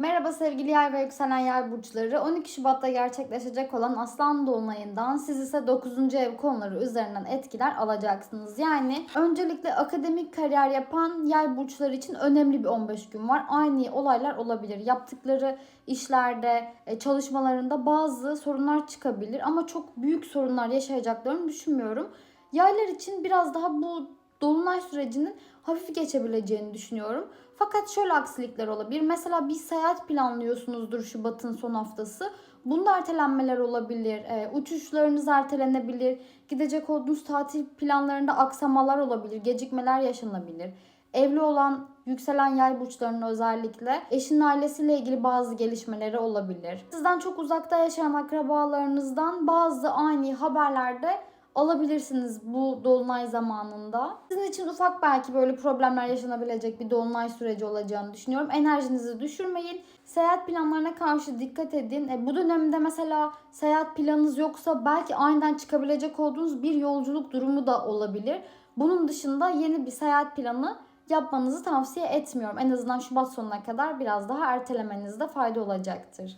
Merhaba sevgili yay ve yükselen yay burçları. 12 Şubat'ta gerçekleşecek olan Aslan Dolunay'ından siz ise 9. ev konuları üzerinden etkiler alacaksınız. Yani öncelikle akademik kariyer yapan yay burçları için önemli bir 15 gün var. Aynı olaylar olabilir. Yaptıkları işlerde, e, çalışmalarında bazı sorunlar çıkabilir ama çok büyük sorunlar yaşayacaklarını düşünmüyorum. Yaylar için biraz daha bu dolunay sürecinin hafif geçebileceğini düşünüyorum. Fakat şöyle aksilikler olabilir. Mesela bir seyahat planlıyorsunuzdur Şubat'ın son haftası. Bunda ertelenmeler olabilir. E, uçuşlarınız ertelenebilir. Gidecek olduğunuz tatil planlarında aksamalar olabilir. Gecikmeler yaşanabilir. Evli olan yükselen yay burçlarının özellikle eşinin ailesiyle ilgili bazı gelişmeleri olabilir. Sizden çok uzakta yaşayan akrabalarınızdan bazı ani haberlerde alabilirsiniz bu dolunay zamanında. Sizin için ufak belki böyle problemler yaşanabilecek bir dolunay süreci olacağını düşünüyorum. Enerjinizi düşürmeyin. Seyahat planlarına karşı dikkat edin. E, bu dönemde mesela seyahat planınız yoksa belki aniden çıkabilecek olduğunuz bir yolculuk durumu da olabilir. Bunun dışında yeni bir seyahat planı yapmanızı tavsiye etmiyorum. En azından Şubat sonuna kadar biraz daha ertelemenizde fayda olacaktır.